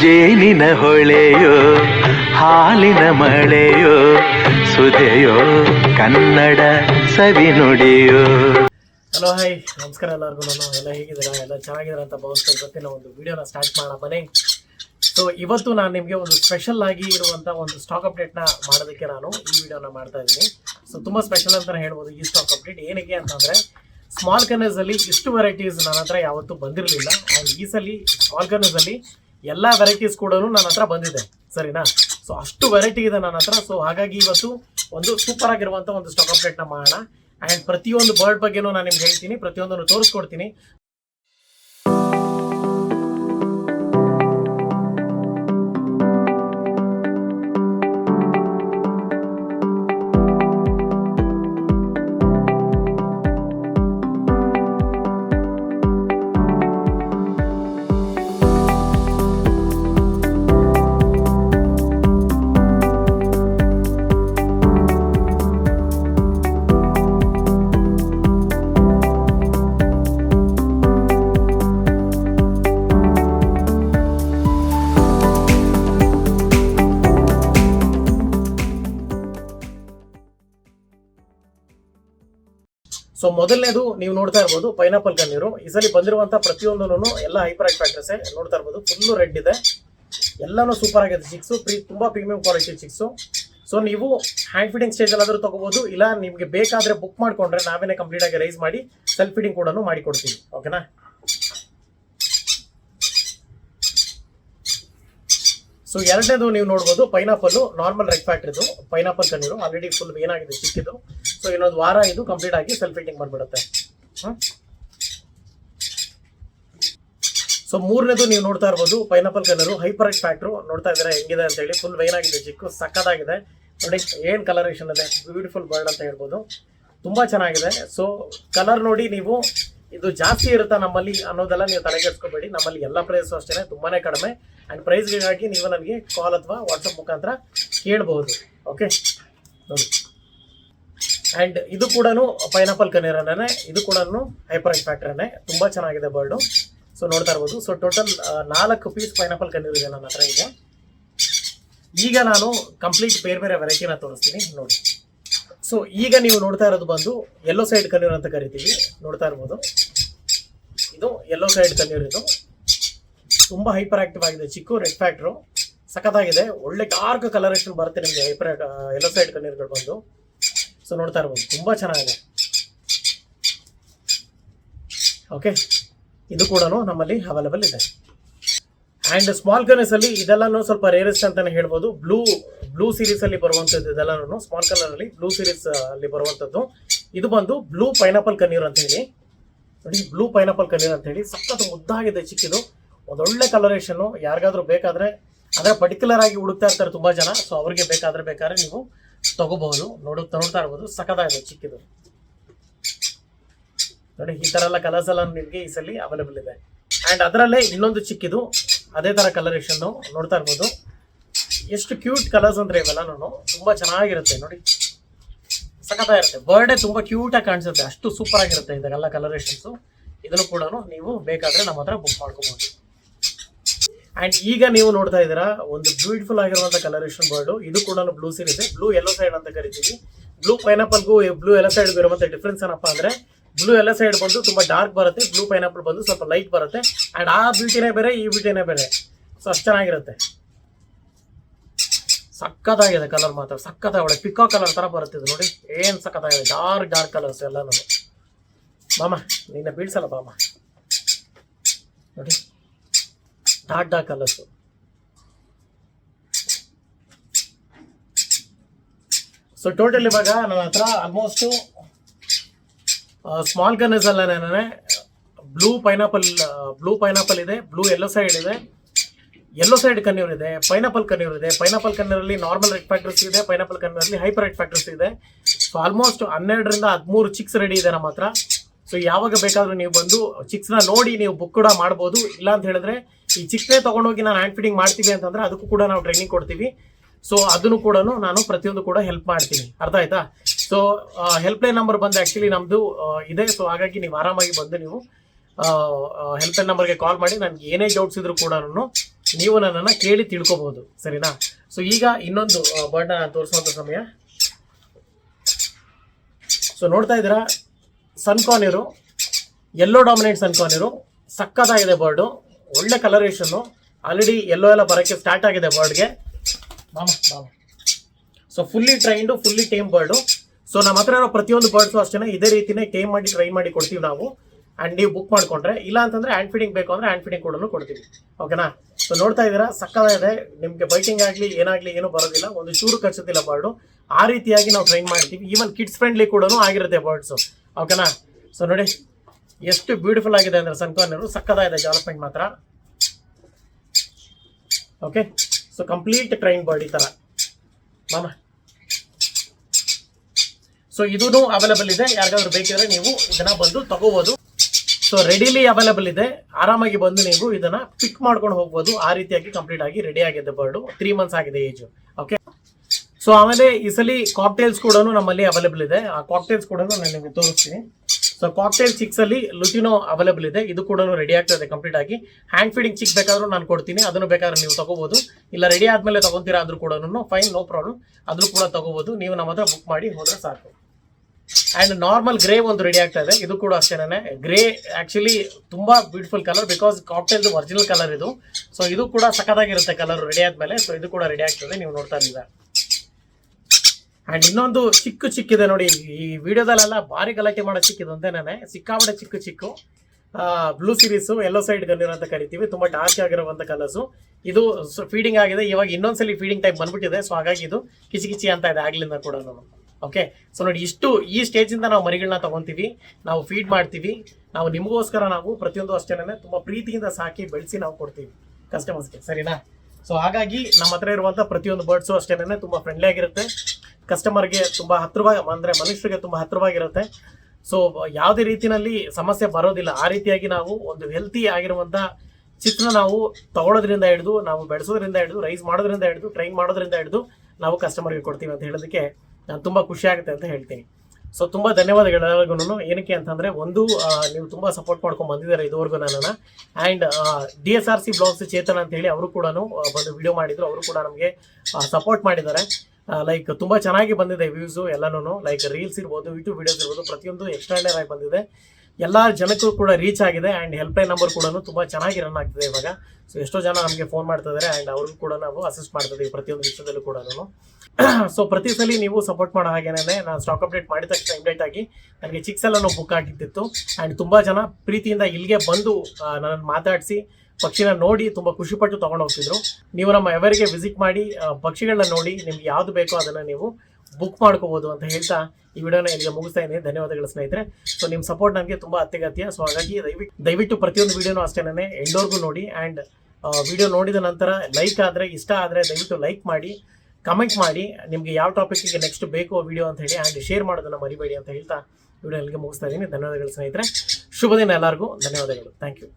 ಜೇನಿನ ಹೊಳೆಯೋ, ಹಾಲಿನ ಮಳೆಯೋ, ಸುದೆಯೋ, ಕನ್ನಡ ಸವಿ ನುಡಿಯೋ. ಹಲೋ ಹಾಯ್ ನಮಸ್ಕಾರ ಎಲ್ಲರಿಗೂ ನಾನು ಎಲ್ಲ ಹೇಗಿದ್ದೀರಾ? ಎಲ್ಲ ಚೆನ್ನಾಗಿದ್ದೀರಾ ಅಂತ ಭಾವಿಸ್ತಾ ಇವತ್ತಿನ ಒಂದು ವಿಡಿಯೋನ ಸ್ಟಾರ್ಟ್ ಮಾಡೋಣ. ಬನ್ನಿ. ಸೊ ಇವತ್ತು ನಾನು ನಿಮಗೆ ಒಂದು ಸ್ಪೆಷಲ್ ಆಗಿ ಇರುವಂಥ ಒಂದು ಸ್ಟಾಕ್ ಅಪ್ಡೇಟ್ನ ಮಾಡೋದಕ್ಕೆ ನಾನು ಈ ವಿಡಿಯೋನ ಮಾಡ್ತಾ ಇದ್ದೀನಿ. ಸೊ ತುಂಬ ಸ್ಪೆಷಲ್ ಅಂತಲೇ ಹೇಳ್ಬೋದು ಈ ಸ್ಟಾಕ್ ಅಪ್ಡೇಟ್ ಏನಕ್ಕೆ ಅಂತಂದರೆ ಸ್ಮಾಲ್ ಕರ್ನರ್ಸಲ್ಲಿ ಇಷ್ಟು ವೆರೈಟೀಸ್ ನನ್ನ ಹತ್ರ ಯಾವತ್ತೂ ಬಂದಿರಲಿಲ್ಲ. ಆ್ಯಂಡ್ ಈ ಸಲ ಸ್ಮಾಲ್ ಕನ್ನರ್ಸಲ್ಲಿ ಎಲ್ಲ ವೆರೈಟೀಸ್ ಕೂಡ ನನ್ನ ಹತ್ರ ಬಂದಿದೆ, ಸರಿನಾ? ಸೊ ಅಷ್ಟು ವೆರೈಟಿ ಇದೆ ನನ್ನ ಹತ್ರ. ಸೊ ಹಾಗಾಗಿ ಇವತ್ತು ಒಂದು ಸೂಪರ್ ಆಗಿರುವಂಥ ಒಂದು ಸ್ಟಾಕ್ ಅಪ್ಡೇಟ್ನ ಮಾಡೋಣ. ಆ್ಯಂಡ್ ಪ್ರತಿಯೊಂದು ಬರ್ಡ್ ಬಗ್ಗೆನೂ ನಾನು ನಿಮ್ಗೆ ಹೇಳ್ತೀನಿ, ಪ್ರತಿಯೊಂದನ್ನು ತೋರಿಸ್ಕೊಡ್ತೀನಿ. ಸೊ ಮೊದಲನೇದು ನೀವು ನೋಡ್ತಾ ಇರ್ಬೋದು ಪೈನಾಪಲ್ ಕಣ್ಣೀರು ಈ ಸಲ ಬಂದಿರುವಂಥ ಪ್ರತಿಯೊಂದೂ ಎಲ್ಲ ಹೈಪರ್ ಫ್ಯಾಕ್ಟರ್ಸೇ ನೋಡ್ತಾ ಇರ್ಬೋದು. ಫುಲ್ಲು ರೆಡ್ ಇದೆ. ಎಲ್ಲಾನು ಸೂಪರ್ ಆಗಿದೆ ಚಿಕ್ಸು ಪ್ರೀ ತುಂಬ ಪ್ರೀಮಿಯಂ ಕ್ವಾಲಿಟಿ ಚಿಕ್ಸು ಸೊ ನೀವು ಹ್ಯಾಂಡ್ ಫೀಡಿಂಗ್ ಸ್ಟೇಜಲ್ಲಾದರೂ ತಗೋಬೋದು. ಇಲ್ಲ, ನಿಮಗೆ ಬೇಕಾದರೆ ಬುಕ್ ಮಾಡಿಕೊಂಡ್ರೆ ಕಂಪ್ಲೀಟ್ ಆಗಿ ರೈಸ್ ಮಾಡಿ ಸೆಲ್ಫ್ ಫೀಡಿಂಗ್ ಕೂಡ ಮಾಡಿಕೊಡ್ತೀವಿ. ಓಕೆನಾ ಸೊ ಎರಡನೇದು ನೀವು ನೋಡ್ಬೋದು ಪೈನಾಪಲ್ ನಾರ್ಮಲ್ ರೆಡ್ ಫ್ಯಾಕ್ಟ್ರಿದು ಪೈನಾಪಲ್ ಕಣ್ಣೀರು. ಆಲ್ರೆಡಿ ಫುಲ್ ಏನಾಗಿದೆ ಸಿಕ್ಕಿದ್ದು ಸೊ ಇನ್ನೊಂದು ವಾರ ಇದು ಕಂಪ್ಲೀಟ್ ಆಗಿ ಸೆಲ್ಫ್ ಹೀಟಿಂಗ್ ಬಂದ್ಬಿಡುತ್ತೆ ಸೊ ಮೂರನೇದು ನೀವು ನೋಡ್ತಾ ಇರ್ಬೋದು ಪೈನಾಪಲ್ ಕಲರು ಹೈಪರ್ ಫ್ಯಾಕ್ಟ್ರು ನೋಡ್ತಾ ಇದ್ದಾರೆ, ಹೆಂಗಿದೆ ಅಂತ ಹೇಳಿ. ಫುಲ್ ಏನಾಗಿದೆ ಚಿಕ್ಕು ಸಕ್ಕತ್ತಾಗಿದೆ ನೋಡಿ, ಏನು ಕಲರೇಷನ್ ಇದೆ? ಬ್ಯೂಟಿಫುಲ್ ಬರ್ಡ್ ಅಂತ ಹೇಳ್ಬೋದು. ತುಂಬ ಚೆನ್ನಾಗಿದೆ. ಸೊ ಕಲರ್ ನೋಡಿ ನೀವು, ಇದು ಜಾಸ್ತಿ ಇರುತ್ತಾ ನಮ್ಮಲ್ಲಿ ಅನ್ನೋದೆಲ್ಲ ನೀವು ತಲೆಗೆಡ್ಸ್ಕೋಬೇಡಿ ನಮ್ಮಲ್ಲಿ ಎಲ್ಲ ಪ್ರೈಸು ಅಷ್ಟೇ ತುಂಬಾನೇ ಕಡಿಮೆ. ಆ್ಯಂಡ್ ಪ್ರೈಸ್ಗಾಗಿ ನೀವು ನನಗೆ ಕಾಲ್ ಅಥವಾ ವಾಟ್ಸಪ್ ಮುಖಾಂತರ ಕೇಳಬಹುದು ಓಕೆ ನೋಡಿ. ಆ್ಯಂಡ್ ಇದು ಕೂಡ ಪೈನಾಪಲ್ ಕನೇರನೇ ಇದು ಕೂಡ ಹೈಪರ್ ಫ್ಯಾಕ್ಟ್ರನೇ ತುಂಬ ಚೆನ್ನಾಗಿದೆ ಬರ್ಡು ಸೊ ನೋಡ್ತಾ ಇರ್ಬೋದು. ಸೊ ಟೋಟಲ್ ನಾಲ್ಕು ಪೀಸ್ ಪೈನಾಪಲ್ ಕನ್ನೀರ್ ಇದೆ ನನ್ನ ಹತ್ರ ಈಗ. ಈಗ ನಾನು ಕಂಪ್ಲೀಟ್ ಬೇರೆ ಬೇರೆ ವೆರೈಟಿನ ತೋರಿಸ್ತೀನಿ. ನೋಡಿ. ಸೊ ಈಗ ನೀವು ನೋಡ್ತಾ ಇರೋದು ಬಂದು ಎಲ್ಲೋ ಸೈಡ್ ಕನ್ನೀರ್ ಅಂತ ಕರಿತೀವಿ. ನೋಡ್ತಾ ಇರ್ಬೋದು. ಇದು ಎಲ್ಲೋ ಸೈಡ್ ಕನ್ನೀರ್ ಇದು. ತುಂಬ ಹೈಪರ್ ಆಕ್ಟಿವ್ ಆಗಿದೆ ಚಿಕ್ಕು ರೆಡ್ ಫ್ಯಾಕ್ಟ್ರು ಸಖತ್ತಾಗಿದೆ. ಒಳ್ಳೆ ಡಾರ್ಕ್ ಕಲರೇಷನ್ ಬರುತ್ತೆ ನಿಮಗೆ ಹೈಪರ್ ಎಲ್ಲೋ ಸೈಡ್ ಕನ್ನೀರ್ಗಳು ಬಂದು. ಸೊ ನೋಡ್ತಾ ಇರ್ಬೋದು. ತುಂಬ ಚೆನ್ನಾಗಿದೆ. ಓಕೆ ಇದು ಕೂಡ ನಮ್ಮಲ್ಲಿ ಅವೈಲೇಬಲ್ ಇದೆ. ಆ್ಯಂಡ್ ಸ್ಮಾಲ್ ಕಲರ್ಸ್ ಇದೆಲ್ಲನೂ ಸ್ವಲ್ಪ ರೇರೆಸ್ಟ್ ಅಂತಾನೆ ಹೇಳ್ಬೋದು. ಬ್ಲೂ ಬ್ಲೂ ಸೀರೀಸ್ ಅಲ್ಲಿ ಬರುವಂಥದ್ದು ಇದೆಲ್ಲಾನು ಸ್ಮಾಲ್ ಕಲರ್ ಅಲ್ಲಿ ಬ್ಲೂ ಸೀರೀಸ್ ಅಲ್ಲಿ ಬರುವಂಥದ್ದು ಇದು ಬಂದು ಬ್ಲೂ ಪೈನಾಪಲ್ ಕನ್ನೀರ್ ಅಂತ ಹೇಳಿ. ನೋಡಿ ಬ್ಲೂ ಪೈನಾಪಲ್ ಕನ್ನೀರ್ ಅಂತ ಹೇಳಿ ಸಖತ್ ಮುದ್ದಾಗಿದೆ ಚಿಕ್ಕಿದು. ಒಂದೊಳ್ಳೆ ಕಲರೇಷನ್ ಯಾರಿಗಾದ್ರೂ ಬೇಕಾದ್ರೆ, ಅಂದ್ರೆ ಪರ್ಟಿಕ್ಯುಲರ್ ಆಗಿ ಹುಡುಕ್ತಾ ಇರ್ತಾರೆ ತುಂಬಾ ಜನ ಸೊ ಅವ್ರಿಗೆ ಬೇಕಾದ್ರೆ ಬೇಕಾದ್ರೆ ನೀವು ತಗೋಬಹುದು. ನೋಡು, ನೋಡ್ತಾ ಇರ್ಬೋದು. ಇದೆ ಚಿಕ್ಕಿದು. ನೋಡಿ, ಈ ತರ ಎಲ್ಲ ಕಲರ್ಸ್ ಎಲ್ಲ ನಿಮಗೆ ಈ ಸಲ ಅವೈಲೇಬಲ್ ಇದೆ. ಅಂಡ್ ಅದರಲ್ಲೇ ಇನ್ನೊಂದು ಚಿಕ್ಕಿದು, ಅದೇ ತರ ಕಲರೇಷನ್ ನೋಡ್ತಾ ಇರ್ಬೋದು. ಎಷ್ಟು ಕ್ಯೂಟ್ ಕಲರ್ಸ್ ಅಂದ್ರೆ ನಾನು ತುಂಬಾ ಚೆನ್ನಾಗಿರುತ್ತೆ, ನೋಡಿ. ಸಖತ್ತಾಗಿರುತ್ತೆ ಬರ್ಡೇ ತುಂಬಾ ಆಗಿ ಕಾಣಿಸುತ್ತೆ. ಅಷ್ಟು ಸೂಪರ್ ಆಗಿರುತ್ತೆ ಇದೆಲ್ಲ ಕಲರೇಷನ್ಸ್ ಇದನ್ನು ಕೂಡ ನೀವು ಬೇಕಾದ್ರೆ ನಮ್ಮ ಹತ್ರ ಬುಕ್ ಮಾಡ್ಕೋಬಹುದು ಅಂಡ್ ಈಗ ನೀವು ನೋಡ್ತಾ ಇದ್ದೀರಾ, ಒಂದು ಬ್ಯೂಟಿಫುಲ್ ಆಗಿರುವಂತ ಕಲರೇಷನ್ ಬರ್ಡ್ ಇದು ಕೂಡ blue series blue yellow side ಅಂತ ಕರಿತೀವಿ. ಬ್ಲೂ ಪೈನಾಪಲ್ಗೂ ಬ್ಲೂ ಎಲ್ಲ ಸೈಡ್ ಇರುವಂತ ಡಿಫ್ರೆನ್ಸ್ ಏನಪ್ಪಾ ಅಂದ್ರೆ ಬ್ಲೂ ಎಲ್ಲ ಸೈಡ್ ಬಂದು ತುಂಬಾ ಡಾರ್ಕ್ ಬರುತ್ತೆ ಬ್ಲೂ ಪೈನಾಪಲ್ ಬಂದು ಸ್ವಲ್ಪ ಲೈಟ್ ಬರುತ್ತೆ. ಅಂಡ್ ಆ ಬ್ಯೂಟಿನೇ ಬೇರೆ, ಈ ಬ್ಯೂಟಿನೇ ಬೇರೆ. ಸೊ ಅಷ್ಟು ಚೆನ್ನಾಗಿರುತ್ತೆ. ಸಕ್ಕತ್ತಾಗಿದೆ ಕಲರ್ ಮಾತ್ರ. ಸಕ್ಕತ್ತಾಗಿ ಒಳ್ಳೆ ಪಿಕೋ ಕಲರ್ ತರ ಬರುತ್ತೆ ಇದು ನೋಡಿ. ಏನ್ ಸಕ್ಕತ್ತಾಗಿದೆ. ಡಾರ್ಕ್ ಡಾರ್ಕ್ ಕಲರ್ಸ್ ಎಲ್ಲಾನು ಬಾಮ ನಿನ್ನ ಬೀಳ್ಸಲ್ಲ ಬಾಮ ನೋಡಿ. ಡಾರ್ಕ್ ಕಲರ್ಸು ಸೊ ಟೋಟಲ್ ಇವಾಗ ನನ್ನ ಹತ್ರ ಆಲ್ಮೋಸ್ಟ್ ಸ್ಮಾಲ್ ಗನ್ನಸ್ ಅಲ್ಲೇ ಬ್ಲೂ ಪೈನಾಪಲ್ ಬ್ಲೂ ಪೈನಾಪಲ್ ಇದೆ. ಬ್ಲೂ ಎಲ್ಲೋ ಸೈಡ್ ಇದೆ. ಎಲ್ಲೋ ಸೈಡ್ ಕನ್ನೀರ್ ಇದೆ. ಪೈನಾಪಲ್ ಕನ್ನೀರ್ ಇದೆ. ಪೈನಾಪಲ್ ಕನ್ನೀರಲ್ಲಿ ನಾರ್ಮಲ್ ರೆಡ್ ಫ್ಯಾಕ್ಟರ್ಸ್ ಇದೆ. ಪೈನಾಪಲ್ ಕನ್ನೀರಲ್ಲಿ ಹೈಪರ್ ರೆಡ್ ಫ್ಯಾಕ್ಟರ್ಸ್ ಇದೆ. ಸೊ ಆಲ್ಮೋಸ್ಟ್ ಹನ್ನೆರಡರಿಂದ ಹದಿಮೂರು ಚಿಕ್ಸ್ ರೆಡಿ ಇದೆ ನಮ್ಮ ಹತ್ರ. ಸೊ ಯಾವಾಗ ಬೇಕಾದರೂ ನೀವು ಬಂದು ಚಿಕ್ಸ್ನ ನೋಡಿ ನೀವು ಬುಕ್ ಕೂಡ ಮಾಡ್ಬೋದು. ಇಲ್ಲ ಅಂತ ಹೇಳಿದ್ರೆ ಈ ಚಿಕ್ಸ್ನೇ ತೊಗೊಂಡೋಗಿ ನಾನು ಹ್ಯಾಂಡ್ ಫೀಡಿಂಗ್ ಮಾಡ್ತೀವಿ ಅಂತಂದ್ರೆ ಅದಕ್ಕೂ ಕೂಡ ನಾವು ಟ್ರೈನಿಂಗ್ ಕೊಡ್ತೀವಿ. ಸೊ ಅದನ್ನು ಕೂಡ ನಾನು ಪ್ರತಿಯೊಂದು ಕೂಡ ಹೆಲ್ಪ್ ಮಾಡ್ತೀನಿ. ಅರ್ಥ ಆಯ್ತಾ? ಸೊ ಹೆಲ್ಪ್ ಲೈನ್ ನಂಬರ್ ಬಂದು ಆ್ಯಕ್ಚುಲಿ ನಮ್ಮದು ಇದೆ. ಸೊ ಹಾಗಾಗಿ ನೀವು ಆರಾಮಾಗಿ ಬಂದು ನೀವು ಹೆಲ್ಪ್ ಲೈನ್ ನಂಬರ್ಗೆ ಕಾಲ್ ಮಾಡಿ ನನಗೆ ಏನೇ ಡೌಟ್ಸ್ ಇದ್ರು ಕೂಡ ನೀವು ನನ್ನನ್ನು ಕೇಳಿ ತಿಳ್ಕೊಬಹುದು ಸರಿನಾ? ಸೊ ಈಗ ಇನ್ನೊಂದು ಬರ್ಡ್ನ ನಾನು ತೋರಿಸುವಂಥ ಸಮಯ. ಸೊ ನೋಡ್ತಾ ಇದ್ದೀರಾ? ಸನ್ಕಾನಿರು ಎಲ್ಲೋ ಡಾಮಿನೇಟ್ ಸನ್ಕಾನಿರು ಸಕ್ಕತ್ತಾಗಿದೆ ಬರ್ಡು, ಒಳ್ಳೆ ಕಲರೇಷನ್ನು ಆಲ್ರೆಡಿ ಎಲ್ಲೋ ಎಲ್ಲ ಬರೋಕ್ಕೆ ಸ್ಟಾರ್ಟ್ ಆಗಿದೆ ಬರ್ಡ್ಗೆ. So fully trained fully tame bird. So ನಮ್ಮ ಹತ್ರ ಇರೋ ಪ್ರತಿಯೊಂದು ಬರ್ಡ್ಸು ಅಷ್ಟೇ ಇದೇ ರೀತಿನೇ ಟೇಮ್ ಮಾಡಿ ಟ್ರೈ ಮಾಡಿ ಕೊಡ್ತೀವಿ ನಾವು. ಆ್ಯಂಡ್ ನೀವು ಬುಕ್ ಮಾಡ್ಕೊಂಡ್ರೆ, ಇಲ್ಲ ಅಂತಂದರೆ ಹ್ಯಾಂಡ್ ಫೀಡಿಂಗ್ ಬೇಕು ಅಂದರೆ ಹ್ಯಾಂಡ್ ಫೀಡಿಂಗ್ ಕೂಡ ಕೊಡ್ತೀವಿ. ಓಕೆನಾ ಸೊ ನೋಡ್ತಾ ಇದ್ದೀರಾ? ಸಕ್ಕತ್ತಾಗಿದೆ. ನಿಮಗೆ ಬೈಟಿಂಗ್ ಆಗಲಿ, ಏನಾಗಲಿ ಏನೂ ಬರೋದಿಲ್ಲ. ಒಂದು ಚೂರು ಕಚ್ಚೋದಿಲ್ಲ ಬರ್ಡು. ಆ ರೀತಿಯಾಗಿ ನಾವು ಟ್ರೈನ್ ಮಾಡ್ತೀವಿ. ಈವನ್ ಕಿಡ್ಸ್ ಫ್ರೆಂಡ್ಲಿ ಕೂಡ ಆಗಿರುತ್ತೆ ಬರ್ಡ್ಸು. ಓಕೆನಾ? ಸೊ ನೋಡಿ, ಎಷ್ಟು ಬ್ಯೂಟಿಫುಲ್ ಆಗಿದೆ ಅಂದ್ರೆ ಸನ್ಕಾನರು ಸಕ್ಕತ್ತಾಗಿದೆ ಡೆವಲಪ್ಮೆಂಟ್ ಮಾತ್ರ. Okay so complete train bird ಈ ಥರ ಮಾಮ. ಸೊ ಇದೂ ಅವೈಲೇಬಲ್ ಇದೆ. ಯಾರಿಗಾದ್ರೂ ಬೇಕಿದ್ರೆ ನೀವು ಇದನ್ನ ಬಂದು ತಗೋಬಹುದು ಸೊ ರೆಡಿಲಿ ಅವೈಲೇಬಲ್ ಇದೆ. ಆರಾಮಾಗಿ ಬಂದು ನೀವು ಇದನ್ನ ಪಿಕ್ ಮಾಡ್ಕೊಂಡು ಹೋಗ್ಬೋದು. ಆ ರೀತಿಯಾಗಿ ಕಂಪ್ಲೀಟ್ ಆಗಿ ರೆಡಿ ಆಗಿದೆ ಬರ್ಡು ತ್ರೀ ಮಂತ್ಸ್ ಆಗಿದೆ ಏಜ್ ಓಕೆ ಸೊ ಆಮೇಲೆ ಈ ಸಲ ಕಾಕ್ಟೇಲ್ಸ್ ಕೂಡ ನಮ್ಮಲ್ಲಿ ಅವೈಲೇಬಲ್ ಇದೆ. ಆ ಕಾಕ್ಟೇಲ್ಸ್ ಕೂಡ ನಾನು ನಿಮಗೆ ತೋರಿಸ್ತೀನಿ. ಸೊ ಕಾಕ್ಟೇಲ್ ಚಿಕ್ಸ್ ಅಲ್ಲಿ ಲುಟಿನೋ ಅವೈಲೇಬಲ್ ಇದೆ. ಇದು ಕೂಡ ರೆಡಿ ಆಗ್ತದೆ ಕಂಪ್ಲೀಟ್ ಆಗಿ. ಹ್ಯಾಂಡ್ ಫೀಡಿಂಗ್ ಚಿಕ್ ಬೇಕಾದ್ರೂ ನಾನು ಕೊಡ್ತೀನಿ. ಅದನ್ನು ಬೇಕಾದ್ರೆ ನೀವು ತಗೋಬಹುದು ಇಲ್ಲ ರೆಡಿ ಆದ್ಮೇಲೆ ತಗೊಂತೀರಾ ಆದ್ರೂ ಕೂಡ ಫೈನ್ ನೋ ಪ್ರಾಬ್ಲಮ್ ಅದ್ರೂ ಕೂಡ ತಗೋಬಹುದು ನೀವು ನಮ್ಮ ಹತ್ರ ಬುಕ್ ಮಾಡಿ ಹೋದ್ರೆ ಸಾಕು. ಅಂಡ್ ನಾರ್ಮಲ್ ಗ್ರೇ ಒಂದು ರೆಡಿ ಆಗ್ತಾ ಇದೆ ಇದು ಕೂಡ ಅಷ್ಟೇನೆ. ಗ್ರೇ ಆಕ್ಚುಲಿ ತುಂಬಾ beautiful colour because cockatiel original colour ಇದು. ಸೊ ಇದು ಕೂಡ ಸಖತ್ತಾಗಿರುತ್ತೆ ಕಲರ್ ರೆಡಿ ಆದ್ಮೇಲೆ. ಸೊ ಇದು ಕೂಡ ರೆಡಿ ಆಗ್ತದೆ. ನೀವು ನೋಡ್ತಾ ಇದ್ದೀರಾ. ಅಂಡ್ ಇನ್ನೊಂದು ಚಿಕ್ಕ ಚಿಕ್ಕಿದೆ ನೋಡಿ, ಈ ವಿಡಿಯೋದಲ್ಲೆಲ್ಲ ಭಾರಿ ಗಲಾಟೆ ಮಾಡೋ ಚಿಕ್ಕಿದು ನಾನೆ ಸಿಕ್ಕಾಪಟ್ಟೆ ಚಿಕ್ಕ ಚಿಕ್ಕು. ಬ್ಲೂ ಸೀರೀಸು ಎಲ್ಲೋ ಸೈಡ್ ಗನ್ನೀರ್ ಅಂತ ಕರಿತೀವಿ, ತುಂಬಾ ಡಾರ್ಕ್ ಆಗಿರುವಂತ ಕಲರ್ಸು ಇದು ಫೀಡಿಂಗ್ ಆಗಿದೆ, ಇವಾಗ ಇನ್ನೊಂದ್ಸಲಿ ಫೀಡಿಂಗ್ ಟೈಪ್ ಬಂದ್ಬಿಟ್ಟಿದೆ ಸೊ ಹಾಗಾಗಿ ಇದು ಕಿಚಿ ಕಿಚಿ ಅಂತ ಇದೆ ಆಗ್ಲಿಂದ ಕೂಡ ಓಕೆ ಸೊ ನೋಡಿ, ಇಷ್ಟು, ಈ ಸ್ಟೇಜಿಂದ ನಾವು ಮರಿಗಳನ್ನ ತಗೊಂತೀವಿ, ನಾವು ಫೀಡ್ ಮಾಡ್ತೀವಿ, ನಾವು ನಿಮಗೋಸ್ಕರ ನಾವು ಪ್ರತಿಯೊಂದು ಅಷ್ಟೇನೆ ತುಂಬಾ ಪ್ರೀತಿಯಿಂದ ಸಾಕಿ ಬೆಳೆಸಿ ನಾವು ಕೊಡ್ತೀವಿ ಕಸ್ಟಮರ್ಸ್ಗೆ ಸರಿನಾ? ಸೊ ಹಾಗಾಗಿ ನಮ್ಮ ಹತ್ರ ಇರುವಂಥ ಪ್ರತಿಯೊಂದು ಬರ್ಡ್ಸು ಅಷ್ಟೇನೆ ತುಂಬಾ ಫ್ರೆಂಡ್ಲಿ ಆಗಿರುತ್ತೆ. ಕಸ್ಟಮರ್ಗೆ ತುಂಬ ಹತ್ರವಾಗಿ, ಅಂದರೆ ಮನುಷ್ಯರಿಗೆ ತುಂಬ ಹತ್ರವಾಗಿರುತ್ತೆ. ಸೊ ಯಾವುದೇ ರೀತಿಯಲ್ಲಿ ಸಮಸ್ಯೆ ಬರೋದಿಲ್ಲ. ಆ ರೀತಿಯಾಗಿ ನಾವು ಒಂದು ಹೆಲ್ತಿ ಆಗಿರುವಂಥ ಚಿತ್ರ ನಾವು ತಗೊಳ್ಳೋದ್ರಿಂದ ಹಿಡಿದು, ನಾವು ಬೆಳೆಸೋದ್ರಿಂದ ಹಿಡಿದು ರೈಸ್ ಮಾಡೋದ್ರಿಂದ ಹಿಡಿದು ಟ್ರೈನ್ ಮಾಡೋದ್ರಿಂದ ಹಿಡಿದು ನಾವು ಕಸ್ಟಮರ್ಗೆ ಕೊಡ್ತೀವಿ ಅಂತ ಹೇಳೋದಕ್ಕೆ ನಾನು ತುಂಬ ಖುಷಿ ಆಗುತ್ತೆ ಅಂತ ಹೇಳ್ತೀನಿ. ಸೊ ತುಂಬ ಧನ್ಯವಾದಗಳು ಎಲ್ಲರಿಗೂ ಏನಕ್ಕೆ ಅಂತಂದರೆ ಒಂದು ನೀವು ತುಂಬ ಸಪೋರ್ಟ್ ಮಾಡ್ಕೊಂಡು ಬಂದಿದ್ದಾರೆ ಇದುವರೆಗೂ ನನ್ನನ್ನು. And D S R C blogs Chetana ಅಂತ ಹೇಳಿ ಅವರು ಕೂಡ ಬಂದು ವಿಡಿಯೋ ಮಾಡಿದರು. ಅವರು ಕೂಡ ನಮಗೆ ಸಪೋರ್ಟ್ ಮಾಡಿದ್ದಾರೆ. ಲೈಕ್ ತುಂಬ ಚೆನ್ನಾಗಿ ಬಂದಿದೆ ವ್ಯೂಸು ಎಲ್ಲನೂ ಲೈಕ್ ರೀಲ್ಸ್ ಇರ್ಬೋದು ಯೂಟ್ಯೂಬ್ ವಿಡಿಯೋಸ್ ಇರ್ಬೋದು, ಪ್ರತಿಯೊಂದು ಎಕ್ಸ್ಟ್ರಾಂಡರ್ ಆಗಿ ಬಂದಿದೆ. ಎಲ್ಲ ಜನಕ್ಕೂ ಕೂಡ ರೀಚ್ ಆಗಿದೆ ಆ್ಯಂಡ್ ಹೆಲ್ಪ್ಲೈನ್ ನಂಬರ್ ಕೂಡ ತುಂಬ ಚೆನ್ನಾಗಿ ರನ್ ಆಗ್ತಿದೆ ಇವಾಗ. ಸೊ ಎಷ್ಟೋ ಜನ ನಮಗೆ ಫೋನ್ ಮಾಡ್ತಾ ಇದ್ದಾರೆ ಆ್ಯಂಡ್ ಅವ್ರಿಗೂ ಕೂಡ ನಾವು ಅಸಿಸ್ಟ್ ಮಾಡ್ತಿದ್ದೀವಿ ಪ್ರತಿಯೊಂದು ವಿಷಯದಲ್ಲೂ ಕೂಡ ಸೊ ಪ್ರತಿ ಸಲ ನೀವು ಸಪೋರ್ಟ್ ಮಾಡೋ ಹಾಗೇನೆ ನಾನು ಸ್ಟಾಕ್ ಅಪ್ಡೇಟ್ ಮಾಡಿದ ತಕ್ಷಣ ಇಮಿಡಿಯೇಟ್ ಆಗಿ ನನಗೆ ಚಿಕ್ಸ್ ಎಲ್ಲ ಬುಕ್ ಆಗಿದ್ದಿತ್ತು ಆ್ಯಂಡ್ ತುಂಬ ಜನ ಪ್ರೀತಿಯಿಂದ ಇಲ್ಲಿಗೆ ಬಂದು ನನ್ನನ್ನು ಮಾತಾಡಿಸಿ ಪಕ್ಷಿನ ನೋಡಿ ತುಂಬ ಖುಷಿಪಟ್ಟು ತಗೊಂಡು ಹೋಗ್ತಿದ್ರು. ನೀವು ನಮ್ಮ ಎವರಿಗೆ ವಿಸಿಟ್ ಮಾಡಿ ಪಕ್ಷಿಗಳನ್ನ ನೋಡಿ ನಿಮ್ಗೆ ಯಾವುದು ಬೇಕೋ ಅದನ್ನು ನೀವು ಬುಕ್ ಮಾಡ್ಕೋಬೋದು ಅಂತ ಹೇಳ್ತಾ ಈ ವಿಡಿಯೋನ ಇಲ್ಲಿಗೆ ಮುಗಿಸ್ತಾ ಇದ್ದೀನಿ. ಧನ್ಯವಾದಗಳು ಸ್ನೇಹಿತರೆ. ಸೊ ನಿಮ್ಮ ಸಪೋರ್ಟ್ ನನಗೆ ತುಂಬ ಅತ್ಯಗತ್ಯ. ಸೊ ಹಾಗಾಗಿ ದಯವಿಟ್ಟು ದಯವಿಟ್ಟು ಪ್ರತಿಯೊಂದು ವಿಡಿಯೋನೂ ಅಷ್ಟೇನೆ ಎಂಡೋರ್ಗೂ ನೋಡಿ ಆ್ಯಂಡ್ ವಿಡಿಯೋ ನೋಡಿದ ನಂತರ ಲೈಕ್ ಆದರೆ, ಇಷ್ಟ ಆದರೆ ದಯವಿಟ್ಟು ಲೈಕ್ ಮಾಡಿ ಕಮೆಂಟ್ ಮಾಡಿ, ನಿಮಗೆ ಯಾವ ಟಾಪಿಕ್ಗೆ ನೆಕ್ಸ್ಟ್ ಬೇಕೋ ವಿಡಿಯೋ ಅಂತ ಹೇಳಿ ಆ್ಯಂಡ್ ಶೇರ್ ಮಾಡೋದನ್ನು ಮರಿಬೇಡಿ ಅಂತ ಹೇಳ್ತಾ ವಿಡಿಯೋ ಇಲ್ಲಿಗೆ ಮುಗಿಸ್ತಾ ಇದ್ದೀನಿ. ಧನ್ಯವಾದಗಳು ಸ್ನೇಹಿತರೆ. ಶುಭ ದಿನ ಎಲ್ಲರಿಗೂ. ಧನ್ಯವಾದಗಳು. Thank you